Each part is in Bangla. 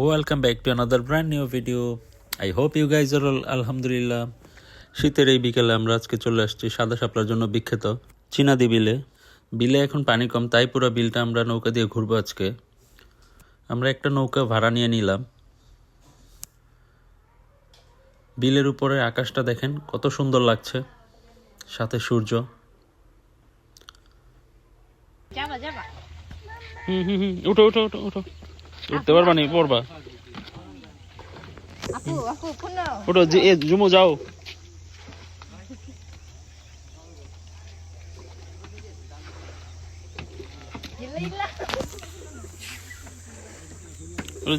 Welcome back to another brand new video I hope you guys are আলহামদুলিল্লাহ শীতের এই বিকেলে আমরা আজকে চলে আসছি সাদা শাপলার জন্য বিখ্যাত চীনাদি বিলে। বিলে এখন পানি কম তাই পুরো বিলটা আমরা নৌকা দিয়ে ঘুরবো আজকে। আমরা একটা নৌকা ভাড়া নিয়ে নিলাম। বিলের উপরে আকাশটা দেখেন কত সুন্দর লাগছে। সাথে সূর্য। হুম হুম হুম উঠো উঠো উঠো উঠো। উঠতে পারবা নি? পড়বা। উঠো যে এ জুমো যাও।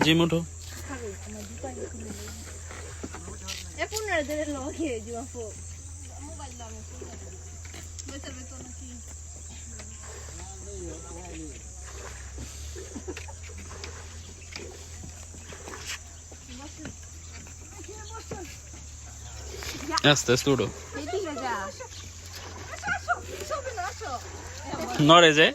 জিম উঠো এ পুনো দরে লগে জু আপু। মোবাইল দাও আস্তে আস্তে উঠো নড়ে যে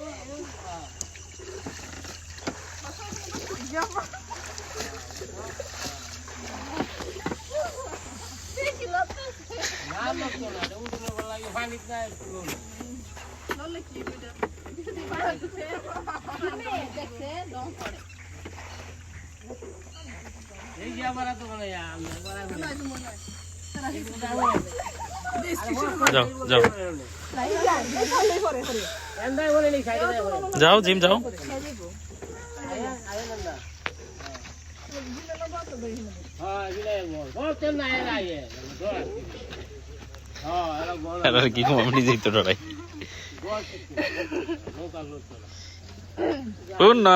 দেখছে দম করে যাও যাও। যাও জিম যাও। কি কম আমি ডরাই পূর্ণ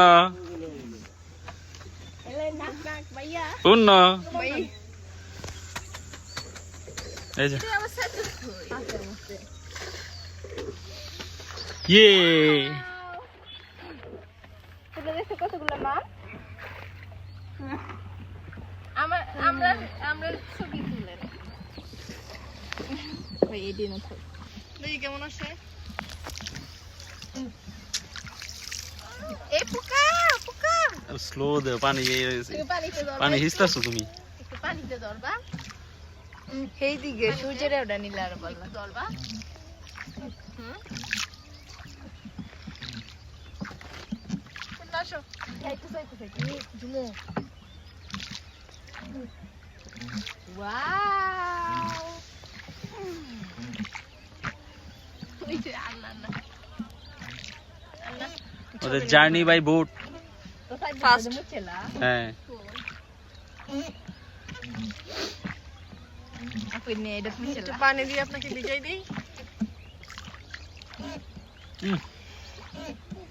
ভাইয়া এই যে। আছে ইয়ে। কতগুলো মাছ আমরা আমরা ছবি তুলে দেখি কেমন আসে এ পোকা! স্লো দে পানি পানি হিসতাছো তুমি? পানিতে ধরবা। সেই দিকে সূর্যের ওটা নিলে আর বলবা ধরবা। জার্নি বাই বোট ফার্স্ট হ্যাঁ। পানি দিয়ে আপনাকে ভিজাই দিই।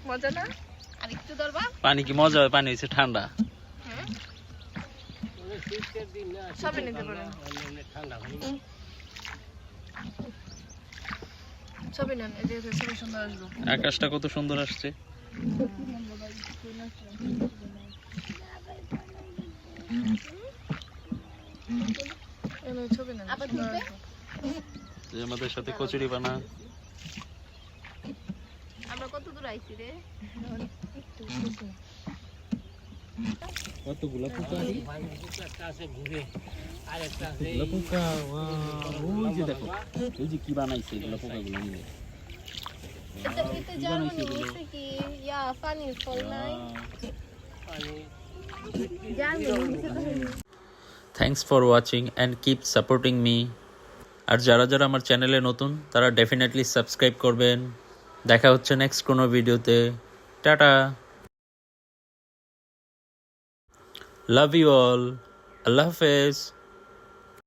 মজা না? আর ধরবা? পানি কি মজা হয় পানি হচ্ছে ঠান্ডা। সবে নিতে পারেন ছবি নেন এই যে ছবি সুন্দর আসবে আকাশটা কত সুন্দর আসছে। আমাদের সাথে কচুরি বানা। আমরা কত দূর আইছি রে? কতগুলো পোকা? এগুলো পোকা ওই যে দেখো। ওই যে কি বানাইছে এগুলো পোকাগুলো নিয়ে। ইয়া তো thanks for watching and keep supporting me আর যারা যারা আমার চ্যানেলে নতুন তারা ডেফিনেটলি সাবস্ক্রাইব করবেন। দেখা হচ্ছে নেক্সট কোনো ভিডিওতে টাটা। লাভ ইউ অল আল্লাহ হাফেজ।